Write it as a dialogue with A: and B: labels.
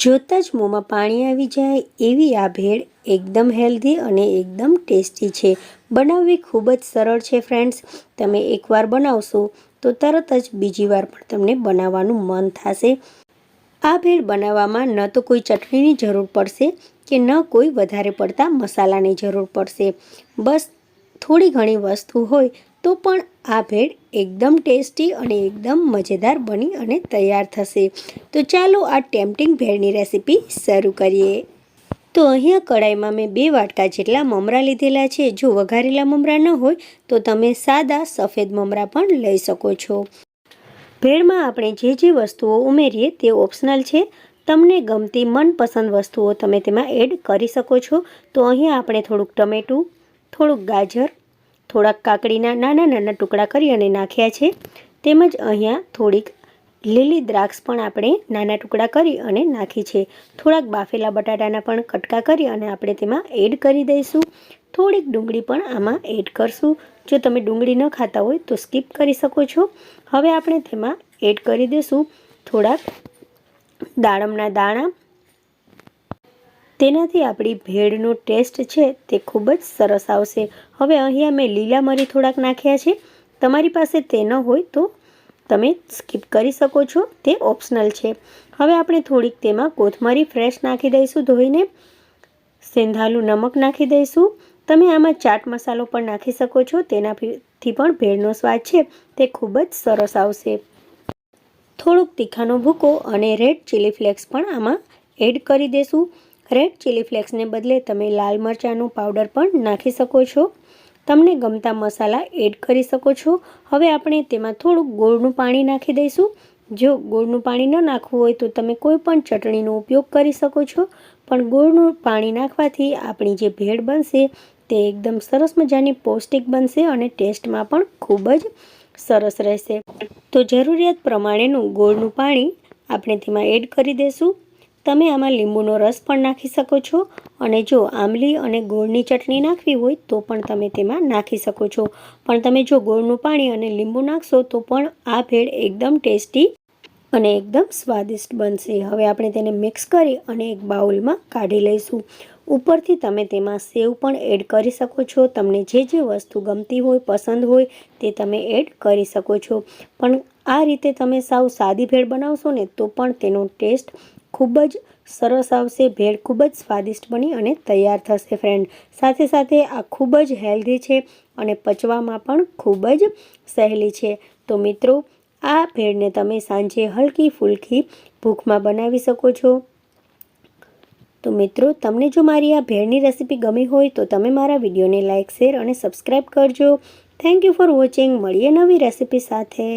A: જોતાં જ મોંમાં પાણી આવી જાય એવી આ ભેળ એકદમ હેલ્ધી અને એકદમ ટેસ્ટી છે. બનાવવી ખૂબ જ સરળ છે ફ્રેન્ડ્સ. તમે એકવાર બનાવશો તો તરત જ બીજી વાર પણ તમને બનાવવાનું મન થશે. આ ભેળ બનાવવામાં ન તો કોઈ ચટણીની જરૂર પડશે કે ન કોઈ વધારે પડતા મસાલાની જરૂર પડશે. બસ થોડી ઘણી વસ્તુ હોય તો પણ આ ભેળ એકદમ ટેસ્ટી અને એકદમ મજેદાર બની અને તૈયાર થશે. તો ચાલો આ ટેમ્પટિંગ ભેળની રેસીપી શરૂ કરીએ. તો અહીંયા કઢાઈમાં મેં બે વાટકા જેટલા મમરા લીધેલા છે. જો વઘારેલા મમરા ન હોય, તો તમે સાદા સફેદ મમરા પણ લઈ શકો છો. ભેળમાં આપણે જે જે વસ્તુઓ ઉમેરીએ તે ઓપ્શનલ છે. તમને ગમતી મનપસંદ વસ્તુઓ તમે તેમાં એડ કરી શકો છો. તો અહીંયા આપણે થોડુંક ટમેટું, થોડુંક ગાજર થોડાક કાકડીના નાના નાના ટુકડા કરી અને નાખ્યા છે. તેમજ અહીંયા થોડીક લીલી દ્રાક્ષ પણ આપણે નાના ટુકડા કરી અને નાખી છે. થોડાક બાફેલા બટાટાના પણ કટકા કરી અને આપણે તેમાં એડ કરી દઈશું. થોડીક ડુંગળી પણ આમાં એડ કરશું. જો તમે ડુંગળી ન ખાતા હોય તો સ્કીપ કરી શકો છો. હવે આપણે તેમાં એડ કરી દઈશું થોડાક દાડમના દાણા. તેનાથી આપણી ભેળનો ટેસ્ટ છે તે ખૂબ જ સરસ આવશે. હવે અહીંયા મેં લીલા મરી થોડાક નાખ્યા છે. તમારી પાસે તે ન હોય તો તમે સ્કીપ કરી શકો છો. તે ઓપ્શનલ છે. હવે આપણે થોડીક તેમાં કોથમરી ફ્રેશ નાખી દઈશું, ધોઈને. સેંધાલું નમક નાખી દઈશું. તમે આમાં ચાટ મસાલો પણ નાખી શકો છો. તેનાથી પણ ભેળનો સ્વાદ છે. તે ખૂબ જ સરસ આવશે. થોડુંક તીખાનો ભૂકો અને રેડ ચીલી ફ્લેક્સ પણ આમાં એડ કરી દઈશું રેડ ચીલી ફ્લેક્સને બદલે તમે લાલ મરચાંનું પાવડર પણ નાખી શકો છો. તમને ગમતા મસાલા એડ કરી શકો છો. હવે આપણે તેમાં થોડુંક ગોળનું પાણી નાખી દઈશું. જો ગોળનું પાણી ન નાખવું હોય તો તમે કોઈ પણ ચટણીનો ઉપયોગ કરી શકો છો. પણ ગોળનું પાણી નાખવાથી આપણી જે ભેળ બનશે તે એકદમ સરસ મજાની પૌષ્ટિક બનશે અને ટેસ્ટમાં પણ ખૂબ જ સરસ રહેશે. તો જરૂરિયાત પ્રમાણેનું ગોળનું પાણી આપણે તેમાં એડ કરી દઈશું. તમે આમાં લીંબુનો રસ પણ નાખી શકો છો અને જો આંબલી અને ગોળની ચટણી નાખવી હોય તો પણ તમે તેમાં નાખી શકો છો. પણ તમે જો ગોળનું પાણી અને લીંબુ નાખશો તો પણ આ ભેળ એકદમ ટેસ્ટી અને એકદમ સ્વાદિષ્ટ બનશે. હવે આપણે તેને મિક્સ કરી અને એક બાઉલમાં કાઢી લઈશું. ઉપરથી તમે તેમાં સેવ પણ એડ કરી શકો છો. તમને જે જે વસ્તુ ગમતી હોય, પસંદ હોય તે તમે એડ કરી શકો છો. પણ આ રીતે તમે સાવ સાદી ભેળ બનાવશો ને તો પણ તેનો ટેસ્ટ ખૂબ જ સરસ આવશે, ભેળ ખૂબ જ સ્વાદિષ્ટ બની અને તૈયાર થશે ફ્રેન્ડ સાથે સાથે આ ખૂબ જ હેલ્ધી છે અને પચવામાં પણ ખૂબ જ સહેલી છે. તો મિત્રો, આ ભેળને તમે સાંજે હલકી ફૂલકી ભૂખમાં બનાવી શકો છો. તો મિત્રો, તમને જો મારી આ ભેળની રેસીપી ગમી હોય તો તમે મારા વિડીયોને લાઇક શેર અને સબસ્ક્રાઈબ કરજો. થેન્ક યુ ફોર વોચિંગ મળીએ નવી રેસીપી સાથે.